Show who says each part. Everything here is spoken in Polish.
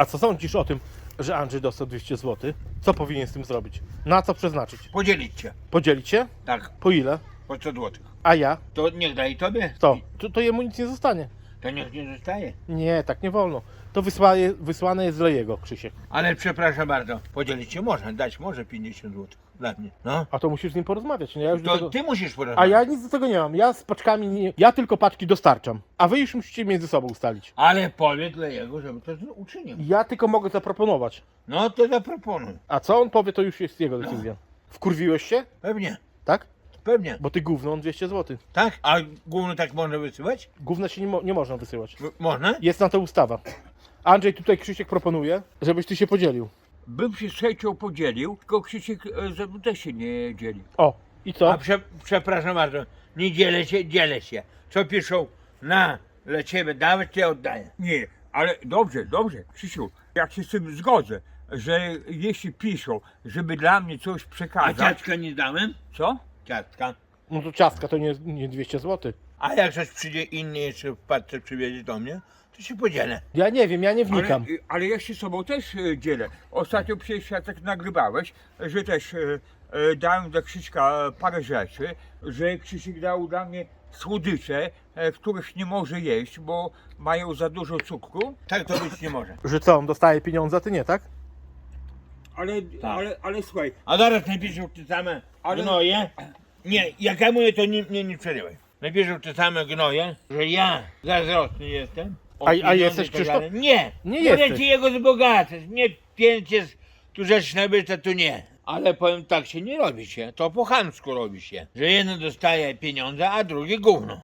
Speaker 1: A co sądzisz o tym, że Andrzej dostał 200 zł? Co powinien z tym zrobić? Na co przeznaczyć?
Speaker 2: Podzielić się.
Speaker 1: Podzielić się?
Speaker 2: Tak,
Speaker 1: Po ile?
Speaker 2: po 100 złotych.
Speaker 1: A ja?
Speaker 2: To niech daje tobie.
Speaker 1: To, to, to jemu nic nie zostanie.
Speaker 2: To niech nie zostaje.
Speaker 1: Nie, tak nie wolno. To wysłaje, wysłane jest dla jego, Krzysiek.
Speaker 2: Ale przepraszam bardzo, podzielić się można, dać może 50 złotych dla mnie. No.
Speaker 1: A to musisz z nim porozmawiać. Nie? Ja już do
Speaker 2: To
Speaker 1: tego...
Speaker 2: ty musisz
Speaker 1: A
Speaker 2: porozmawiać.
Speaker 1: ja nic do tego nie mam. Ja z paczkami nie... Ja tylko paczki dostarczam. A wy już musicie między sobą ustalić.
Speaker 2: Ale powiedz dla jego, żeby to z- uczynił.
Speaker 1: Ja tylko mogę zaproponować.
Speaker 2: No to zaproponuj.
Speaker 1: A co on powie, to już jest jego decyzja. Wkurwiłeś się?
Speaker 2: Pewnie,
Speaker 1: Tak?
Speaker 2: Pewnie.
Speaker 1: Bo ty gówno, on 200 zł.
Speaker 2: Tak? A gówno tak można wysyłać?
Speaker 1: Gówna się nie, mo- nie można wysyłać.
Speaker 2: M- Można?
Speaker 1: Jest na to ustawa. Andrzej tutaj Krzysiek proponuje, żebyś ty się podzielił.
Speaker 3: Bym się z chęcią podzielił, tylko Krzysiek e, ze mną też się nie dzieli.
Speaker 1: O, i co?
Speaker 2: A prze, przepraszam bardzo, nie dzielę się, dzielę się. Co piszą na dla ciebie dawać, to ja oddaję.
Speaker 3: Nie, ale dobrze, dobrze, Krzysiu, jak się z tym zgodzę, że jeśli piszą, żeby dla mnie coś
Speaker 2: A
Speaker 3: przekazać,
Speaker 2: nie dałem?
Speaker 3: co?
Speaker 2: Ciastka.
Speaker 1: No to ciastka to nie, nie 200 zł.
Speaker 2: A jak ktoś przyjdzie inny jeszcze w paczce przywiezie do mnie, to się podzielę.
Speaker 1: Ja nie wiem, ja nie
Speaker 3: Ale,
Speaker 1: wnikam.
Speaker 3: ale ja się sobą też e, dzielę. Ostatnio przecież ja tak nagrywałeś, że też e, e, dałem dla Krzyśka parę rzeczy, że Krzysiek dał dla mnie słodycze, e, których nie może jeść, bo mają za dużo cukru.
Speaker 2: Tak to być nie może.
Speaker 1: Że co, on dostaje pieniądze, a ty nie, tak?
Speaker 3: Ale, ale, ale słuchaj,
Speaker 2: A zaraz te same
Speaker 3: Ale-
Speaker 2: gnoje. Nie, jak ja mówię, to nie, nie, nie przerywaj. Te same gnoje, że ja zazdrosny jestem.
Speaker 1: A- a jesteś,
Speaker 2: i tak
Speaker 1: Krzysztof?
Speaker 2: dalej. Nie,
Speaker 1: Nie
Speaker 2: Mogę
Speaker 1: jesteś.
Speaker 2: ci jego wzbogacać. Nie pięć jest tu rzecz nabyta, tu nie. Ale powiem tak się nie robi się, to po chamsku robi się. Że jeden dostaje pieniądze, a drugi gówno.